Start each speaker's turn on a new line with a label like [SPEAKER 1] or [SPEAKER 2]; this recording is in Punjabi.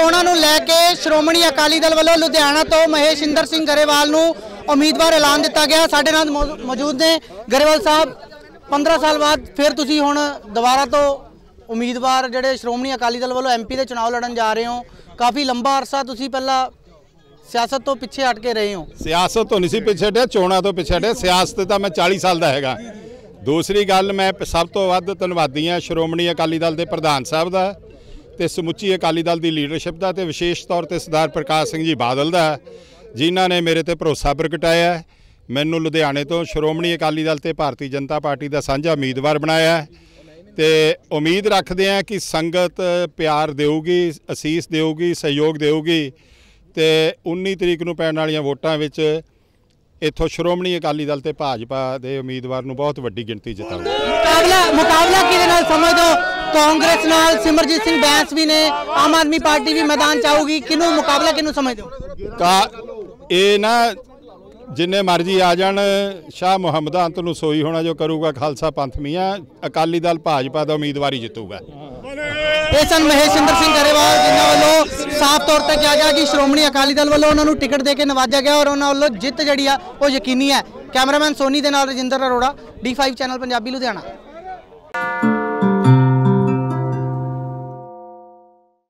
[SPEAKER 1] ਚੋਣਾਂ ਨੂੰ ਲੈ ਕੇ ਸ਼੍ਰੋਮਣੀ ਅਕਾਲੀ ਦਲ ਵੱਲੋਂ ਲੁਧਿਆਣਾ ਤੋਂ ਮਹੇਸ਼ ਇੰਦਰ ਸਿੰਘ ਗਰੇਵਾਲ ਨੂੰ ਉਮੀਦਵਾਰ ਐਲਾਨ ਦਿੱਤਾ ਗਿਆ। ਸਾਡੇ ਨਾਲ ਮੌਜੂਦ ਨੇ ਗਰੇਵਾਲ ਸਾਹਿਬ 15 ਸਾਲ ਬਾਅਦ ਫਿਰ ਤੁਸੀਂ ਹੁਣ ਦੁਬਾਰਾ ਤੋਂ ਉਮੀਦਵਾਰ ਜਿਹੜੇ ਸ਼੍ਰੋਮਣੀ ਅਕਾਲੀ ਦਲ ਵੱਲੋਂ ਐਮਪੀ ਦੇ ਚੋਣ ਲੜਨ ਜਾ ਰਹੇ ਹੋ। ਕਾਫੀ ਲੰਬਾ ਅਰਸਾ ਤੁਸੀਂ ਪਹਿਲਾਂ ਸਿਆਸਤ ਤੋਂ ਪਿੱਛੇ ਹਟ ਕੇ ਰਹੇ ਹੋ।
[SPEAKER 2] ਸਿਆਸਤ ਤੋਂ ਨਹੀਂ ਸੀ ਪਿੱਛੇ ਹਟਿਆ, ਚੋਣਾਂ ਤੋਂ ਪਿੱਛੇ ਹਟਿਆ। ਸਿਆਸਤ ਤਾਂ ਮੈਂ 40 ਸਾਲ ਦਾ ਹੈਗਾ। ਦੂਸਰੀ ਗੱਲ ਮੈਂ ਸਭ ਤੋਂ ਵੱਧ ਧੰਨਵਾਦੀ ਹਾਂ ਸ਼੍ਰੋਮਣੀ ਅਕਾਲੀ ਦਲ ਦੇ ਪ੍ਰਧਾਨ ਸਾਹਿਬ ਦਾ। ਤੇ ਸਮੁੱਚੀ ਅਕਾਲੀ ਦਲ ਦੀ ਲੀਡਰਸ਼ਿਪ ਦਾ ਤੇ ਵਿਸ਼ੇਸ਼ ਤੌਰ ਤੇ ਸਰਦਾਰ ਪ੍ਰਕਾਸ਼ ਸਿੰਘ ਜੀ ਬਾਦਲ ਦਾ ਜਿਨ੍ਹਾਂ ਨੇ ਮੇਰੇ ਤੇ ਭਰੋਸਾ ਪ੍ਰਗਟਾਇਆ ਮੈਨੂੰ ਲੁਧਿਆਣੇ ਤੋਂ ਸ਼੍ਰੋਮਣੀ ਅਕਾਲੀ ਦਲ ਤੇ ਭਾਰਤੀ ਜਨਤਾ ਪਾਰਟੀ ਦਾ ਸਾਂਝਾ ਉਮੀਦਵਾਰ ਬਣਾਇਆ ਹੈ ਤੇ ਉਮੀਦ ਰੱਖਦੇ ਹਾਂ ਕਿ ਸੰਗਤ ਪਿਆਰ ਦੇਊਗੀ, ਅਸੀਸ ਦੇਊਗੀ, ਸਹਿਯੋਗ ਦੇਊਗੀ ਤੇ 19 ਤਰੀਕ ਨੂੰ ਪੈਣ ਵਾਲੀਆਂ ਵੋਟਾਂ ਵਿੱਚ ਇੱਥੋਂ ਸ਼੍ਰੋਮਣੀ ਅਕਾਲੀ ਦਲ ਤੇ ਭਾਜਪਾ ਦੇ ਉਮੀਦਵਾਰ ਨੂੰ ਬਹੁਤ ਵੱਡੀ ਗਿਣਤੀ ਜਿਤਾਊਗਾ
[SPEAKER 1] ਮੁਕਾਬਲਾ ਮੁਕਾਬਲਾ ਕਿਹਦੇ ਨਾਲ ਸਮਝਦੇ ਕਾਂਗਰਸ ਨਾਲ ਸਿਮਰਜੀਤ ਸਿੰਘ ਬੈਂਸ ਵੀ ਨੇ ਆਮ ਆਦਮੀ ਪਾਰਟੀ ਵੀ ਮੈਦਾਨ ਚ ਆਊਗੀ। ਕਿਹਨੂੰ ਮੁਕਾਬਲਾ ਕਿਹਨੂੰ ਸਮਝਦੇ ਹੋ?
[SPEAKER 2] ਕਾ ਇਹ ਨਾ ਜਿੰਨੇ ਮਰਜ਼ੀ ਆ ਜਾਣ ਸ਼ਾਹ ਮੁਹੰਮਦ ਅੰਤ ਨੂੰ ਸੋਈ ਹੋਣਾ ਜੋ ਕਰੂਗਾ ਖਾਲਸਾ ਪੰਥ ਮੀਆਂ ਅਕਾਲੀ ਦਲ ਭਾਜਪਾ ਦਾ ਉਮੀਦਵਾਰ ਜਿੱਤੂਗਾ।
[SPEAKER 1] ਇਹ ਸਨ ਮਹੇਸ਼ਿੰਦਰ ਸਿੰਘ ਗਰੇਵਾਲ ਜਿਨ੍ਹਾਂ ਵੱਲੋਂ ਸਾਫ਼ ਤੌਰ ਤੇ ਕਿਹਾ ਗਿਆ ਕਿ ਸ਼੍ਰੋਮਣੀ ਅਕਾਲੀ ਦਲ ਵੱਲੋਂ ਉਹਨਾਂ ਨੂੰ ਟਿਕਟ ਦੇ ਕੇ ਨਵਾਜਿਆ ਗਿਆ ਔਰ ਉਹਨਾਂ ਵੱਲੋਂ ਜਿੱਤ ਜਿਹੜੀ ਆ ਉਹ ਯਕੀਨੀ ਹੈ। ਕੈਮਰਾਮੈਨ ਸੋਨੀ ਦੇ ਨਾਲ ਰਜਿੰਦਰ ਅਰੋੜਾ D5 ਚੈਨਲ ਪੰਜਾਬੀ ਲੁਧਿਆਣਾ।